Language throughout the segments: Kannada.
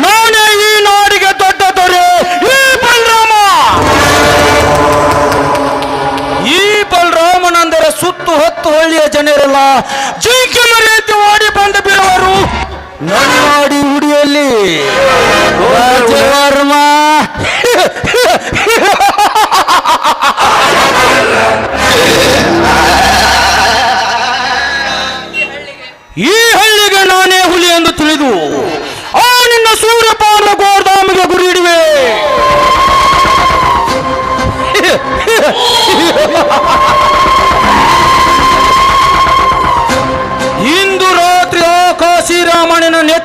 ನಾನೇ ಈ ನಾಡಿಗೆ ದೊಡ್ಡ ದೊರೆ ಈ ಬಲರಾಮ ಈ ಬಲರಾಮನಂದರೆ ಸುತ್ತು ಹೊತ್ತು ಹಳ್ಳಿಯ ಜನರೆಲ್ಲ ಜಿಂಕೆ ರೀತಿ ಓಡಿ ಬಂದು ಬಿಡುವರು ನನ್ನಾಡಿ ಹುಡಿಯಲ್ಲಿ ರಾಜವರ್ಮ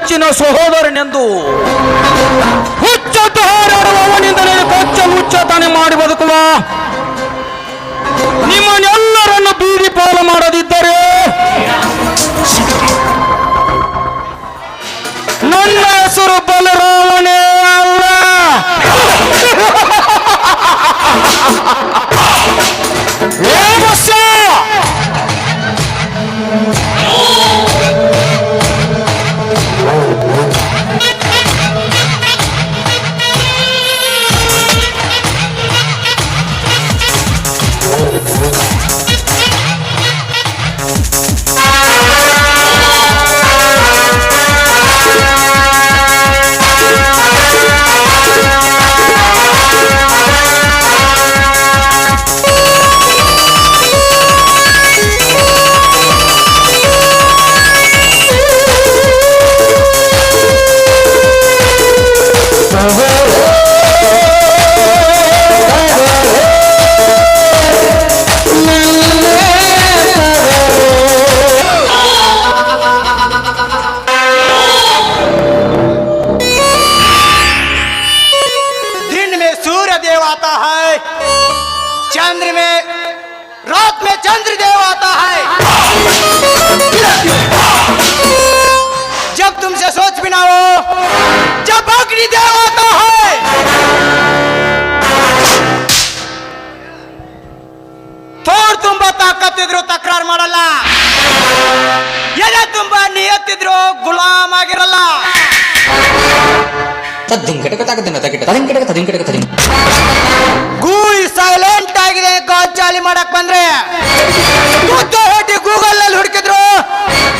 ನೆಚ್ಚಿನ ಸಹೋದರನೆಂದು ಹುಚ್ಚತ್ತು ಹಾರಾಡುವ ಕೊಚ್ಚ ಹುಚ್ಚತನೆ ಮಾಡಿ ಬದುಕುವ ನಿಮ್ಮನ್ನೆಲ್ಲರನ್ನು ಬೀದಿ ಪಾಲು ಮಾಡದಿದ್ದರೆ ತಾಕತ್ತಿದ್ರು ತಕರಾರು ಮಾಡಲ್ಲ. ಎಲ್ಲ ತುಂಬಾ ನಿಯತ್ತಿದ್ರು ಗುಲಾಮ್ ಆಗಿರಲ್ಲ ಗೂಳಿ ಸೈಲೆಂಟ್ ಆಗಿದೆ ಗಾಜಾಲಿ ಮಾಡಕ್ ಬಂದ್ರೆ. ಹೊಟ್ಟಿ ಗೂಗಲ್ನಲ್ಲಿ ಹುಡುಕಿದ್ರು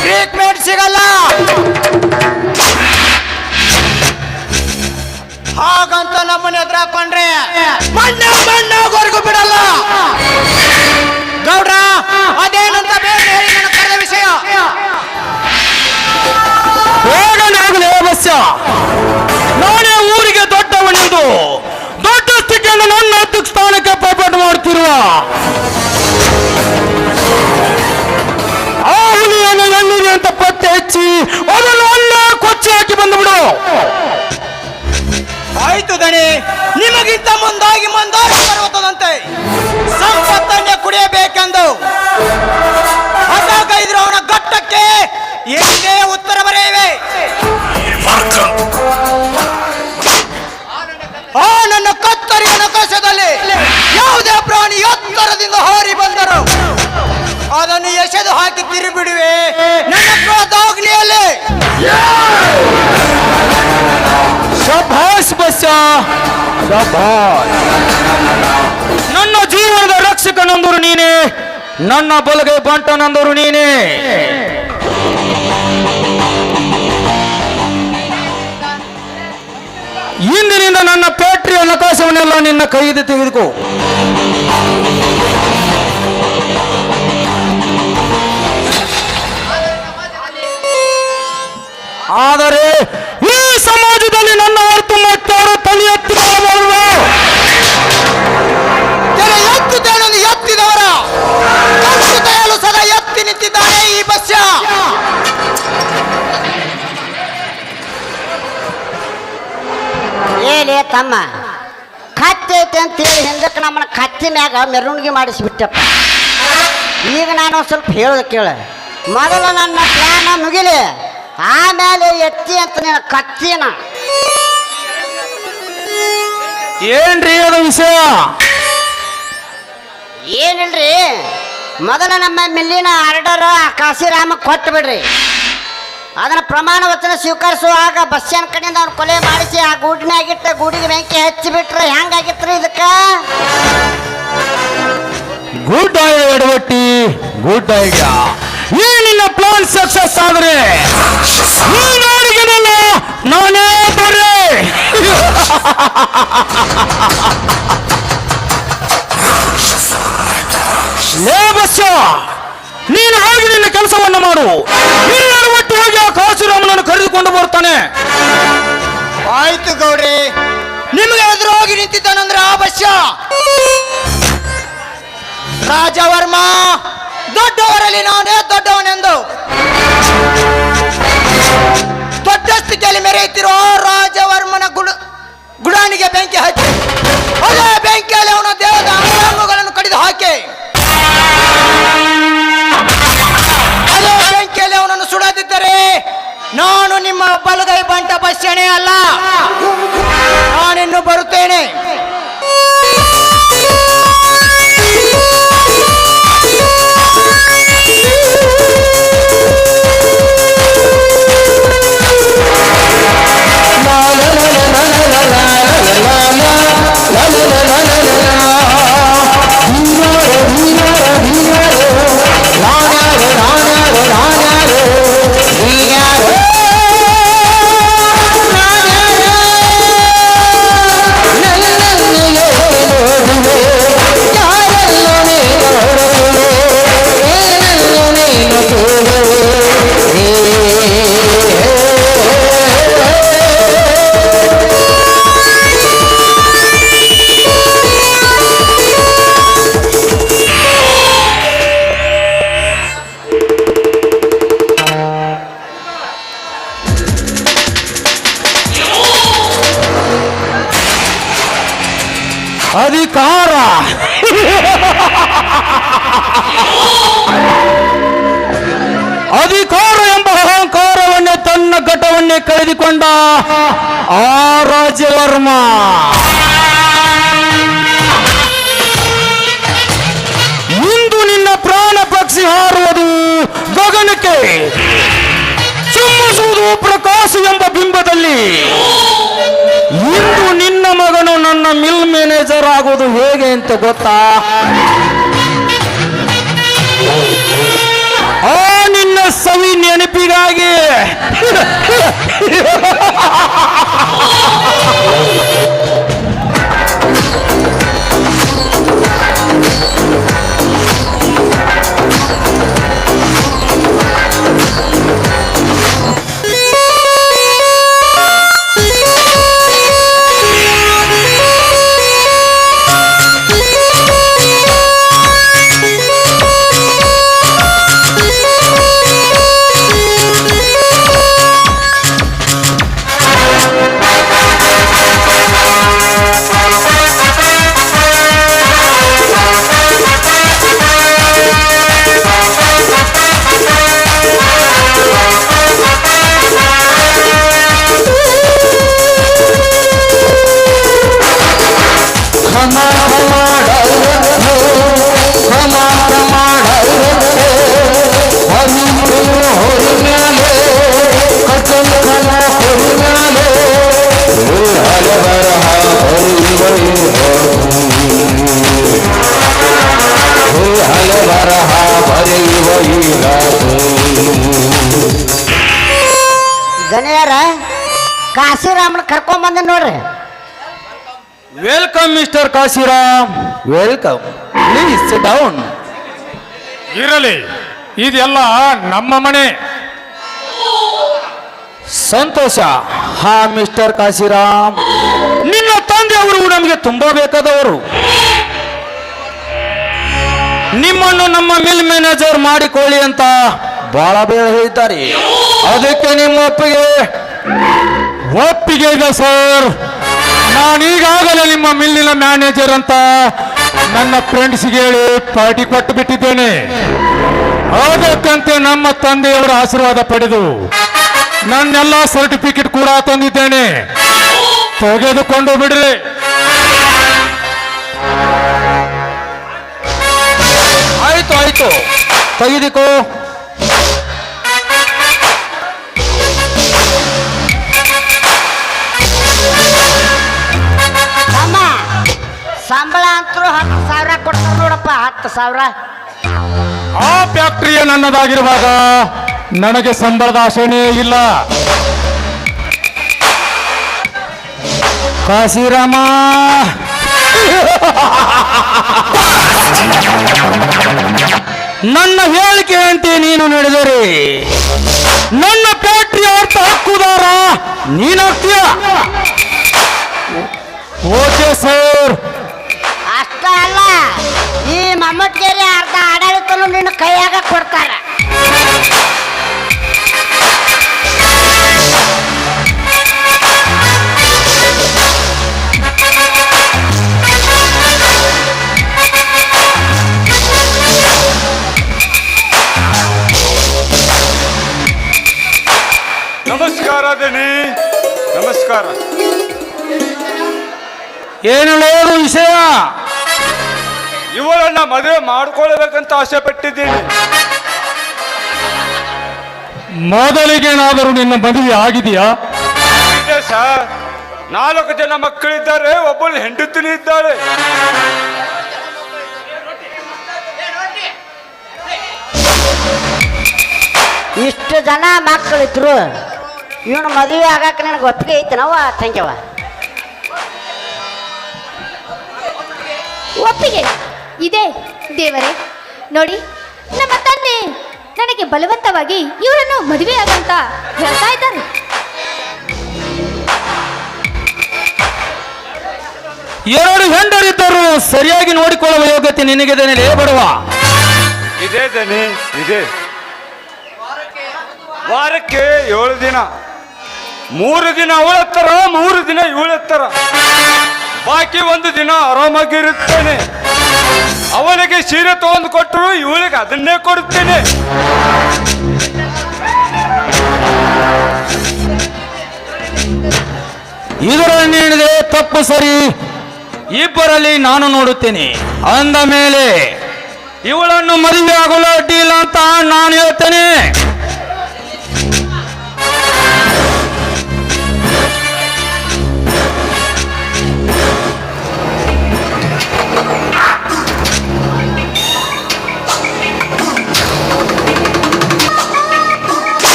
ಟ್ರೀಟ್ಮೆಂಟ್ ಸಿಗಲ್ಲ. ಹಾಗಂತ ನಮ್ಮನ್ನ ಎದುರಾಕೊಂಡ್ರೆ ಮಣ್ಣ ಮಣ್ಣವರೆಗೂ ಬಿಡಲ್ಲ. ಗೌಡ್ರ, ಅದೇನಂತ ಬೇರೆ ಹೇಳಿ ನನ್ನ ಕರೆದ ವಿಷಯ. ಬೇಗನಾಗಲೇ ಅವಶ್ಯ ನಾನೇ ಊರಿಗೆ ದೊಡ್ಡವನೆಂದು. ದೊಡ್ಡ ಸ್ಥಿತಿಯನ್ನು ನನ್ನ ಹತ್ತು ಸ್ಥಾನಕ್ಕೆ ಪೈಪೋಟಿ ಮಾಡ್ತಿರುವ. ಆ ಹುಲಿಯನ್ನು ಎಲ್ಲಿದೆ ಅಂತ ಪತ್ತೆ ಹಚ್ಚಿ, ಅದನ್ನು ಅಲ್ಲೇ ಕೊಚ್ಚಿ ಹಾಕಿ ಬಂದುಬಿಡು. ಆಯ್ತು ದಣಿ ನಿಮಗಿಂತ ಮುಂದಾಗಿ ಮುಂದಾಗಿ ಪರ್ವತದಂತೆ ಸಂಪತ್ತನ್ನೇ ಕುಡಿಯಬೇಕೆಂದು ಅದಾಗೈದ್ರು ಅವನ ಘಟ್ಟಕ್ಕೆ ಏನೇ ಉತ್ತರ ಬರೆಯಿವೆ? ಆ ನನ್ನ ಕತ್ತರಿಯ ನಕಾಶದಲ್ಲಿ ಯಾವುದೇ ಪ್ರಾಣಿ ಎತ್ತರದಿಂದ ಹಾರಿ ಬಂದರು ಅದನ್ನು ಎಸೆದು ಹಾಕಿ ತಿರುಗಿಬಿಡುವೆ. ನನ್ನ ಕ್ರೋಧಾಗ್ನಿಯಲ್ಲಿ ಶಭಾಷ್ ನನ್ನ ಜೀವನದ ರಕ್ಷಕನಂದರು ನೀನೇ. ನನ್ನ ಬಲಗೈ ಬಂಟನಂದರು ನೀನೇ. ಇಂದಿನಿಂದ ನನ್ನ ಫ್ಯಾಕ್ಟರಿಯ ನಕಾಶವನ್ನೆಲ್ಲ ನಿನ್ನ ಕೈದು ತೆಗೆದುಕೋ. ಆದರೆ ಈ ಸಮಾಜದಲ್ಲಿ ನನ್ನ ಏಲೇ ತಮ್ಮ. ಕತ್ತಿ ಐತೆ ಅಂತೇಳಿ ಹಿಂದಕ್ಕೆ ನಮ್ಮನ್ನ ಕತ್ತಿ ಮ್ಯಾಗ ಮೆರವಣಿಗೆ ಮಾಡಿಸಿಬಿಟ್ಟಪ್ಪ. ಈಗ ನಾನು ಸ್ವಲ್ಪ ಹೇಳೋದು ಕೇಳ. ಮೊದಲು ನನ್ನ ಪ್ಲಾನ ಮುಗಿಲಿ. ಆಮೇಲೆ ಎತ್ತಿ ಅಂತ ನೀನು ಕತ್ತಿನ. ಏನ್ರಿ ಅದು ವಿಷಯ? ಏನಿಲ್ರಿ? ಮೊದಲು ನಮ್ಮ ಮಿಲ್ಲಿನ ಆರ್ಡರ್ ಕಾಶಿರಾಮ ಕೊಟ್ಟು ಬಿಡ್ರಿ ಅದನ್ನ ಪ್ರಮಾಣ ವಚನ ಸ್ವೀಕರಿಸುವಾಗ ಬಸ್ಸಿನ ಕಡೆಯಿಂದ ಅವ್ನು ಕೊಲೆ ಮಾಡಿಸಿ ಆ ಗೂಡಿನಾಗಿಟ್ಟ ಗೂಡಿಗೆ ಬೆಂಕಿ ಹಚ್ಚಿ ಬಿಟ್ರೆ ಹೆಂಗಾಗಿತ್ರಿ ಇದಕ್ಕ? ಗುಡ್ ಐಡಿಯಾ ಎಡವಟ್ಟಿ ಗುಡ್ ಐಡಿಯಾ ಈ ನಿನ್ನ ಪ್ಲಾನ್ ಸಕ್ಸಸ್ ಆದ್ರೆ ಈ ನಾಡಿಗೆನಲ್ಲ ನಾನೇ ಬರ್ರೆ ಲೇ ಬಸ್ಸ, ನೀನು ಹೋಗಿ ನಿನ್ನ ಕೆಲಸವನ್ನು ಮಾಡು. ಆ ಕಾಶಿರಾಮನನ್ನು ಕರೆದುಕೊಂಡು ಬರ್ತಾನೆ ಆಯ್ತು ಗೌಡ್ರಿ. ನಿಮಗೆ ಎದುರು ಹೋಗಿ ನಿಂತಿದ್ದಾನಂದ್ರೆ ಅವಶ್ಯ ರಾಜವರ್ಮ, ದೊಡ್ಡವರಲ್ಲಿ ನಾನೇ ದೊಡ್ಡವನೆಂದು. ದೊಡ್ಡ ಸ್ಥಿತಿಯಲ್ಲಿ ಮೆರೆಯುತ್ತಿರೋ ರಾಜವರ್ಮನ ಗುಡ ಗುಡಾಣಿಗೆ ಬೆಂಕಿ ಹಾಕಿ ಅದೇ ಬೆಂಕಿಯಲ್ಲಿ ಅವನ ದೇವದ ಅಂಗಾಂಗಗಳನ್ನು ಕಡಿದು ಹಾಕಿ ಸುಡದಿದ್ದರೆ ನಾನು ನಿಮ್ಮ ಬಲಗೈ ಬಂಟ ಬಸ್ಸಣೆ ಅಲ್ಲ. ನಾನಿನ್ನು ಬರುತ್ತೇನೆ. ಕಳೆದುಕೊಂಡ ಆ ರಾಜವರ್ಮ ಇಂದು ನಿನ್ನ ಪ್ರಾಣ ಪಕ್ಷಿ ಹಾರುವುದು ಗಗನಕ್ಕೆ. ಚುಮ್ಮಿಸುವುದು ಪ್ರಕಾಶ ಎಂಬ ಬಿಂಬದಲ್ಲಿ. ಇಂದು ನಿನ್ನ ಮಗನು ನನ್ನ ಮಿಲ್ ಮ್ಯಾನೇಜರ್ ಆಗೋದು ಹೇಗೆ ಅಂತ ಗೊತ್ತಾ? ಆ ನಿನ್ನ ಸವಿ ನೆನಪಿಗಾಗಿ. Yeah. Welcome mister Kashiram welcome please down ಇರಲಿ ಇದೆಲ್ಲ ನಮ್ಮ ಮನೆ. ಸಂತೋಷ. ಹಾ ಮಿಸ್ಟರ್ ಕಾಶಿರಾಮ್ ನಿನ್ನ ತಂದೆಯವರು ನಮಗೆ ತುಂಬಾ ಬೇಕಾದವರು. ನಿಮ್ಮನ್ನು ನಮ್ಮ ಮಿಲ್ ಮ್ಯಾನೇಜರ್ ಮಾಡಿಕೊಳ್ಳಿ ಅಂತ ಬಹಳ ಬೇಗ ಹೇಳಿದ್ದಾರೆ. ಅದಕ್ಕೆ ನಿಮ್ಮ ಒಪ್ಪಿಗೆ. ಒಪ್ಪಿಗೆ ಇದೆ ಸರ್ ನಾನೀಗಾಗಲೇ ನಿಮ್ಮ ಮಿಲ್ಲಿನ ಮ್ಯಾನೇಜರ್ ಅಂತ ನನ್ನ ಫ್ರೆಂಡ್ಸ್ಗೆ ಹೇಳಿ ಪಾರ್ಟಿ ಕೊಟ್ಟು ಬಿಟ್ಟಿದ್ದೇನೆ ಅದಕ್ಕಂತೆ ನಮ್ಮ ತಂದೆಯವರ ಆಶೀರ್ವಾದ ಪಡೆದು ನನ್ನೆಲ್ಲ ಸರ್ಟಿಫಿಕೇಟ್ ಕೂಡ ತಂದಿದ್ದೇನೆ. ತೆಗೆದುಕೊಂಡು ಬಿಡ್ರಿ. ಆಯ್ತು ಆಯ್ತು. ತೆಗೆದುಕೋ. ಸಂಬಳ ಅಂತೂ ಹತ್ತು ಸಾವಿರ ಕೊಡ್ತಾರೆ ನೋಡಪ್ಪ, ಹತ್ತು ಸಾವಿರ. ಆ ಫ್ಯಾಕ್ಟರಿಯ ನನ್ನದಾಗಿರುವಾಗ ನನಗೆ ಸಂಬಳದ ಆಶೆನೇ ಇಲ್ಲ. ಕಾಶಿರಾಮ. ನನ್ನ ಹೇಳಿಕೆಯಂತೆ ನೀನು ನಡೆದರೆ. ನನ್ನ ಫ್ಯಾಕ್ಟರಿ ಅರ್ಥ ಹಕ್ಕುದಾರ ನೀನಾಗ್ತೀಯ ಓಕೆ ಸರ್. ಅಷ್ಟ ಅಲ್ಲ. ಈ ಮಮ್ಮಟ್ಗೇರಿ ಅರ್ಧ ಆಡಳಿತನು ನಿನ್ನ ಕೈಯಾಗ ಕೊಡ್ತಾರ. ನಮಸ್ಕಾರ ದಣಿ ನಮಸ್ಕಾರ. ಏನು ವಿಷಯ. ಇವಳನ್ನ ಮದುವೆ ಮಾಡ್ಕೊಳ್ಬೇಕಂತ ಆಸೆ ಪಟ್ಟಿದ್ದೀನಿ. ಮೊದಲಿಗೇನಾದರೂ ನಿನ್ನ ಮದುವೆ ಆಗಿದೆಯಾ? ಇದೆ ಸರ್. ನಾಲ್ಕು ಜನ ಮಕ್ಕಳಿದ್ದಾರೆ ಒಬ್ಬಳು ಹೆಂಡತಿನ ಇದ್ದಾಳೆ. ಇಷ್ಟು ಜನ ಮಕ್ಕಳಿದ್ರು ಇವನು ಮದುವೆ ಆಗಕ್ಕೆ ನನಗೆ ಒಪ್ಪಿಗೆ ಐತೆ ನಾವು ತಂಗ್ಯವ ಒಪ್ಪಿಗೆ ಇದೆ ದೇವರೇ. ನೋಡಿ ನಮ್ಮ ತಂದೆ ನನಗೆ ಬಲವಂತವಾಗಿ ಇವರನ್ನು ಮದುವೆಯಾಗಂತ ಹೇಳ್ತಾ ಇದ್ದಾರೆ. ಎರಡು ಹೆಂಡರಿದ್ದರು ಸರಿಯಾಗಿ ನೋಡಿಕೊಳ್ಳುವ ಯೋಗ್ಯತೆ ನಿನಗಿದೇನೆ ಬಡವ? ಇದೆ ಇದೆ. ವಾರಕ್ಕೆ ಏಳು ದಿನ. ಮೂರು ದಿನ ಅವಳತ್ತರ ಮೂರು ದಿನ ಇವಳತ್ತರ ಬಾಕಿ ಒಂದು ದಿನ ಆರಾಮಾಗಿರುತ್ತೇನೆ. ಅವನಿಗೆ ಸೀರೆ ತಗೊಂಡು ಕೊಟ್ಟರು ಇವಳಿಗೆ ಅದನ್ನೇ ಕೊಡುತ್ತೇನೆ. ಇದರಲ್ಲಿ ಹೇಳಿದೆ ತಪ್ಪು ಸರಿ. ಇಬ್ಬರಲ್ಲಿ ನಾನು ನೋಡುತ್ತೇನೆ. ಅಂದ ಮೇಲೆ, ಇವಳನ್ನು ಮದುವೆ ಆಗಲು ಅಡ್ಡಿ ಇಲ್ಲ ಅಂತ ನಾನು ಹೇಳ್ತೇನೆ.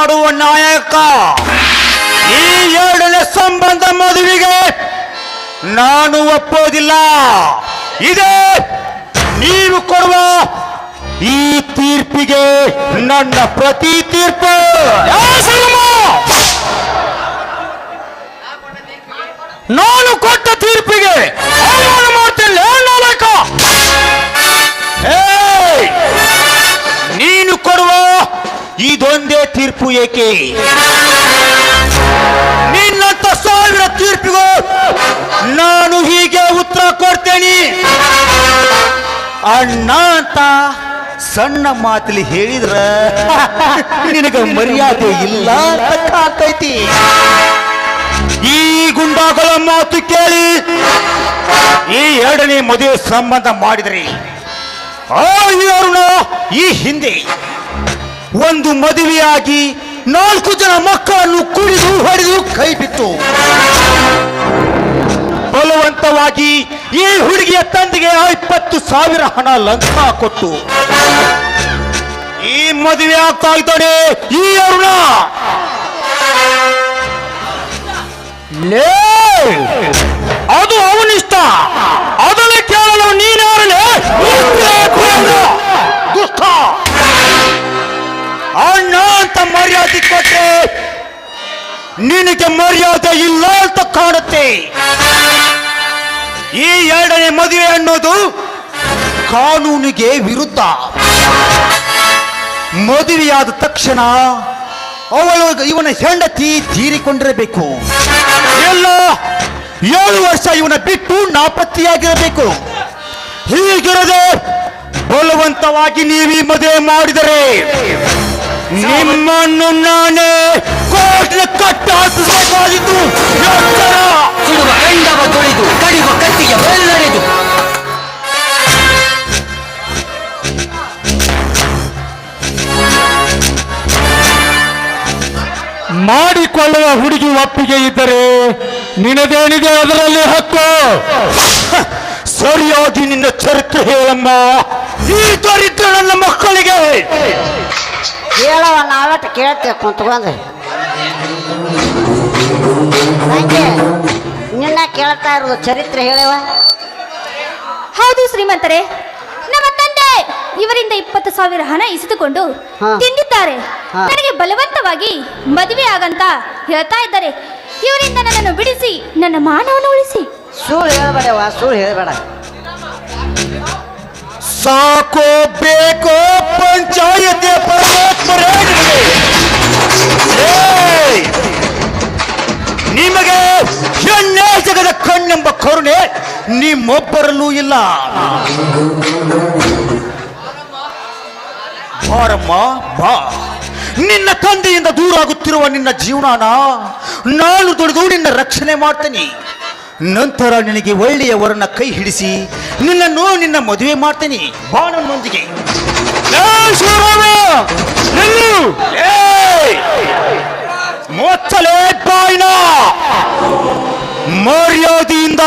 ಮಾಡುವ ನಾಯಕ. ಈ ಎರಡನೇ ಸಂಬಂಧ ಮದುವೆಗೆ ನಾನು ಒಪ್ಪೋದಿಲ್ಲ. ಇದೆ, ನೀವು ಕೊಡುವ ಈ ತೀರ್ಪಿಗೆ ನನ್ನ ಪ್ರತಿ ತೀರ್ಪು. ನಾನು ಕೊಟ್ಟ ತೀರ್ಪಿಗೆ ನಾಯಕ? ನೀನು ಕೊಡುವ ಇದೊಂದೇ ತೀರ್ಪು ಏಕೆ? ನಿನ್ನಂತ ಸಾವಿರ ತೀರ್ಪಿಗೂ, ನಾನು ಹೀಗೆ ಉತ್ತರ ಕೊಡ್ತೇನೆ. ಅಣ್ಣ ಅಂತ ಸಣ್ಣ ಮಾತಲ್ಲಿ ಹೇಳಿದ್ರ ನಿನಗ ಮರ್ಯಾದೆ ಇಲ್ಲ ಆಗ್ತೈತಿ. ಈ ಗುಂಡಾಗಳ ಮಾತು ಕೇಳಿ ಈ ಎರಡನೇ ಮದುವೆ ಸಂಬಂಧ ಮಾಡಿದ್ರಿ. ಆ ಈ ಹಿಂದೆ ಒಂದು ಮದುವೆಯಾಗಿ ನಾಲ್ಕು ಜನ ಮಕ್ಕಳನ್ನು ಕುಡಿದು ಹೊಡೆದು ಕೈ ಬಿತ್ತು. ಬಲವಂತವಾಗಿ ಈ ಹುಡುಗಿಯ ತಂದೆಗೆ ಇಪ್ಪತ್ತು ಸಾವಿರ ಹಣ ಲಂಚ ಕೊಟ್ಟು. ಈ ಮದುವೆ ಆಗ್ತಾ ಇದ್ದಾನೆ ಈ ಅರುಣ. ಅದು ಅವನಿಷ್ಟ. ಅದನ್ನು ಕೇಳಲು ನೀನಾರಲೇ? ನಿನಗೆ ಮರ್ಯಾದೆ ಇಲ್ಲ ಅಂತ ಕಾಣುತ್ತೆ. ಈ ಎರಡನೇ ಮದುವೆ ಅನ್ನೋದು ಕಾನೂನಿಗೆ ವಿರುದ್ಧ. ಮದುವೆಯಾದ ತಕ್ಷಣ ಅವಳು ಇವನ ಹೆಂಡತಿ ತೀರಿಕೊಂಡಿರಬೇಕು. ಎಲ್ಲ ಏಳು ವರ್ಷ ಇವನ ಬಿಟ್ಟು ನಾಪತ್ತಿಯಾಗಿರಬೇಕು. ಹೀಗಿರದೆ ಬಲವಂತವಾಗಿ ನೀವು ಮದುವೆ ಮಾಡಿದರೆ ನಿಮ್ಮನ್ನು ನಾನೇ ಕೋರ್ಟ್ನ ಕಟ್ಟ ಹಾಕಿಸಬೇಕಾಗಿತ್ತು ಎಂಡವ ಸುಡುವ ತೊಳೆದು ಕಡಿವ ಕತ್ತಿಗೆ ಬೆಲ್ಲರಿದು ಮಾಡಿಕೊಳ್ಳುವ ಹುಡುಗಿ ಒಪ್ಪಿಗೆ ಇದ್ದರೆ ನಿನದೇನಿದೆ ಅದರಲ್ಲಿ ಹಕ್ಕು? ಸರಿಯಾಗಿ ನಿನ್ನ ಚರಿತ್ರೆ ಹೇಳಮ್ಮ. ಈ ದರಿದ್ರ ನನ್ನ ಮಕ್ಕಳಿಗೆ. ಕೇಳವ ನಾವಟ್ಟು ಕೇಳ್ತೇವೆ ಕುಂತ್ಕೊಂಡು ಹಂಗೆ ನಿನ್ನ ಕೇಳ್ತಾ ಇರೋದು ಚರಿತ್ರೆ ಹೇಳವ ಹೌದು ಶ್ರೀಮಂತರೇ ನಮ್ಮ ತಂದೆ ಇವರಿಂದ ಇಪ್ಪತ್ತು ಸಾವಿರ ಹಣ ಇಸಿದುಕೊಂಡು ಹಾ. ತಿಂದಿದ್ದಾರೆ. ಹಾ. ನನಗೆ ಬಲವಂತವಾಗಿ ಮದುವೆ ಆಗಂತ ಹೇಳ್ತಾ ಇದ್ದಾರೆ. ಇವರಿಂದ ನನ್ನನ್ನು ಬಿಡಿಸಿ ನನ್ನ ಮಾನವನ್ನು ಉಳಿಸಿ. ಸುಳ್ಳು ಹೇಳಬೇಡವ ಸುಳ್ಳು ಹೇಳ್ಬೇಡ. ಸಾಕೋ, ಬೇಕೋ, ಪಂಚಾಯತಿ. ನಿಮಗೆ ಎಣ್ಣೆ ಜಗದ ಕಣ್ಣೆಂಬ ಕರುಣೆ ನಿಮ್ಮೊಬ್ಬರಲ್ಲೂ ಇಲ್ಲ. ಬಾರಮ್ಮ ಬಾ. ನಿನ್ನ ತಂದೆಯಿಂದ ದೂರ ಆಗುತ್ತಿರುವ ನಿನ್ನ ಜೀವನಾನ ನಾನು ದುಡಿದು ನಿನ್ನ ರಕ್ಷಣೆ ಮಾಡ್ತೇನೆ. ನಂತರ ನಿನಗೆ ಒಳ್ಳೆಯವರನ್ನ ಕೈ ಹಿಡಿಸಿ ನಿನ್ನನ್ನು ನಿನ್ನ ಮದುವೆ ಮಾಡ್ತೇನೆ. ಬಾಣನೊಂದಿಗೆ. ಬಾಯ್ನ! ಮರ್ಯಾದೆಯಿಂದ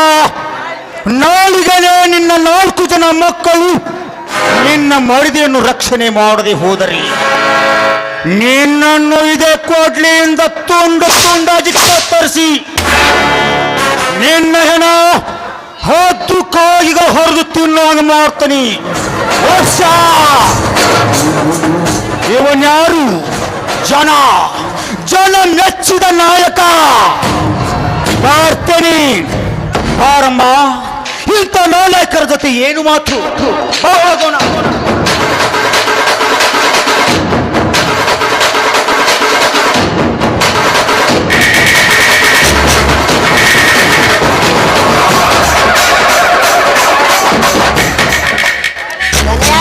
ನಾಳಿಗಲೇ ನಿನ್ನ ನಾಲ್ಕು ಜನ ಮಕ್ಕಳು ನಿನ್ನ ಮರಿದೆಯನ್ನು ರಕ್ಷಣೆ ಮಾಡದೆ ಹೋದರೆ ನಿನ್ನನ್ನು ಇದೇ ಕೋಟ್ಲಿಯಿಂದ ತುಂಡು ತುಂಡಾಗಿ ಕತ್ತರಿಸಿ ನಿನ್ನ ಹೆಣ ಹತ್ತು ಕಾಯಿಗಳು ಹೊರದು ತಿನ್ನುವಾಗ ಮಾಡ್ತೀನಿ. ವರ್ಷ. ಇವನ್ಯಾರು ಜನ. ಜನ ಮೆಚ್ಚಿದ ನಾಯಕ. ಮಾಡ್ತೇನೆ ಬಾರಮ್ಮ ಇಂಥ ನಾಯಕರ ಜೊತೆ ಏನು ಮಾತು? ಹೋಗೋಣ.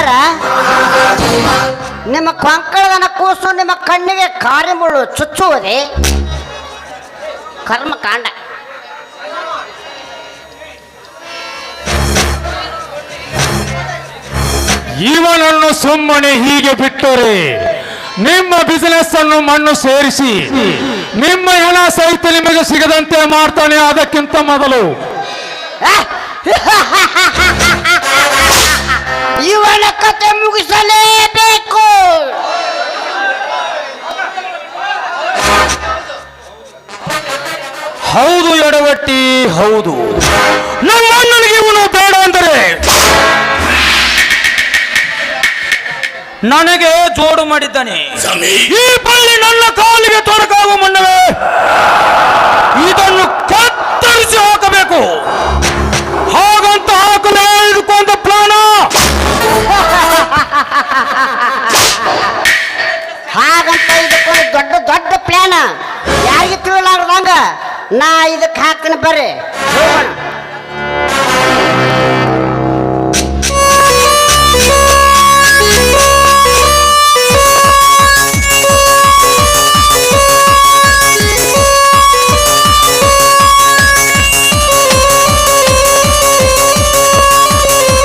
ಯಾರ? ನಿಮ್ಮ ಕೊಂಕಳದನ ಕೂಸು ನಿಮ್ಮ ಕಣ್ಣಿಗೆ ಕಾರ್ಯಮುಳ್ಳು ಚುಚ್ಚುವುದೇ? ಕರ್ಮಕಾಂಡ. ಇವನನ್ನು ಸುಮ್ಮನೆ ಹೀಗೆ ಬಿಟ್ಟರೆ ನಿಮ್ಮ ಬಿಸಿನೆಸ್ ಅನ್ನು ಮಣ್ಣು ಸೇರಿಸಿ ನಿಮ್ಮ ಹಣ ಸಹಿತ ನಿಮಗೆ ಸಿಗದಂತೆ ಮಾಡ್ತಾನೆ ಅದಕ್ಕಿಂತ ಮೊದಲು. ಇವನ ಕತೆ ಮುಗಿಸಲೇಬೇಕು ಹೌದು ಎಡವಟ್ಟಿ ಹೌದು. ನಮ್ಮ ಅಣ್ಣನಿಗೆ ಇವನು ಬೇಡ ಅಂದರೆ? ನನಗೆ ಜೋಡು ಮಾಡಿದ್ದಾನೆ. ಈ ಬಳ್ಳಿ ನನ್ನ ಕಾಲಿಗೆ